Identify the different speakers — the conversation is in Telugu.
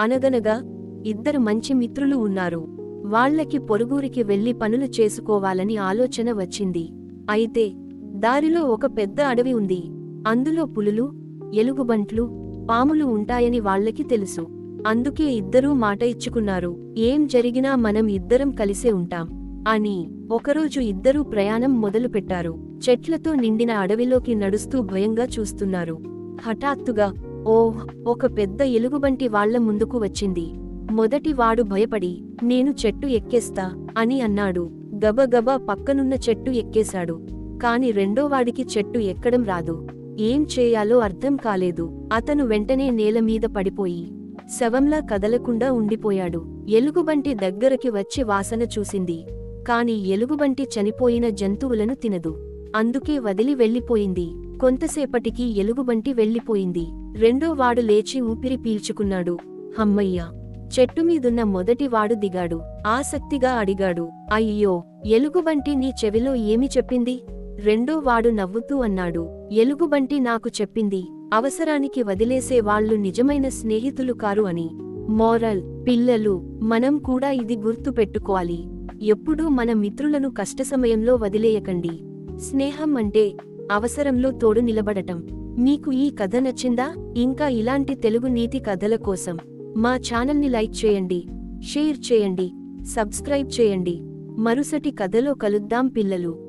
Speaker 1: అనగనగా ఇద్దరు మంచి మిత్రులు ఉన్నారు. వాళ్ళకి పొరుగురికి వెళ్ళి పనులు చేసుకోవాలని ఆలోచన వచ్చింది. అయితే దారిలో ఒక పెద్ద అడవి ఉంది. అందులో పులులు ఎలుగుబంట్లు పాములు ఉంటాయని వాళ్ళకి తెలుసు. అందుకే ఇద్దరూ మాట ఇచ్చుకున్నారు. ఏం జరిగినా మనం ఇద్దరం కలిసే ఉంటాం. అని ఒకరోజు ఇద్దరూ ప్రయాణం మొదలుపెట్టారు. చెట్లతో నిండిన అడవిలోకి నడుస్తూ భయంగా చూస్తున్నారు. హఠాత్తుగా ఓ ఒక పెద్ద ఎలుగుబంటి వాళ్ళ ముందుకు వచ్చింది. మొదటి వాడు భయపడి నేను చెట్టు ఎక్కేస్తా అని అన్నాడు. గబగబా పక్కనున్న చెట్టు ఎక్కేశాడు. కాని రెండోవాడికి చెట్టు ఎక్కడం రాదు. ఏం చేయాలో అర్థం కాలేదు. అతను వెంటనే నేల మీద పడిపోయి శవంలా కదలకుండా ఉండిపోయాడు. ఎలుగుబంటి దగ్గరకి వచ్చి వాసన చూసింది. కాని ఎలుగుబంటి చనిపోయిన జంతువులను తినదు. అందుకే వదిలి వెళ్ళిపోయింది. కొంతసేపటికి ఎలుగుబంటి వెళ్ళిపోయింది. రెండో వాడు లేచి ఊపిరి పీల్చుకున్నాడు. హమ్మయ్య! చెట్టుమీదున్న మొదటి వాడు దిగాడు. ఆసక్తిగా అడిగాడు. అయ్యో ఎలుగుబంటి నీ చెవిలో ఏమి చెప్పింది? రెండో వాడు నవ్వుతూ అన్నాడు. ఎలుగుబంటి నాకు చెప్పింది అవసరానికి వదిలేసే వాళ్ళు నిజమైన స్నేహితులు కారు అని. మోరల్ పిల్లలు మనం కూడా ఇది గుర్తు పెట్టుకోవాలి. ఎప్పుడూ మన మిత్రులను కష్ట సమయంలో వదిలేయకండి. స్నేహం అంటే అవసరంలో తోడు నిలబడటం. మీకు ఈ కథ నచ్చిందా? ఇంకా ఇలాంటి తెలుగు నీతి కథల కోసం మా ఛానల్ని లైక్ చేయండి షేర్ చేయండి సబ్స్క్రైబ్ చేయండి. మరుసటి కథలో కలుద్దాం పిల్లలు.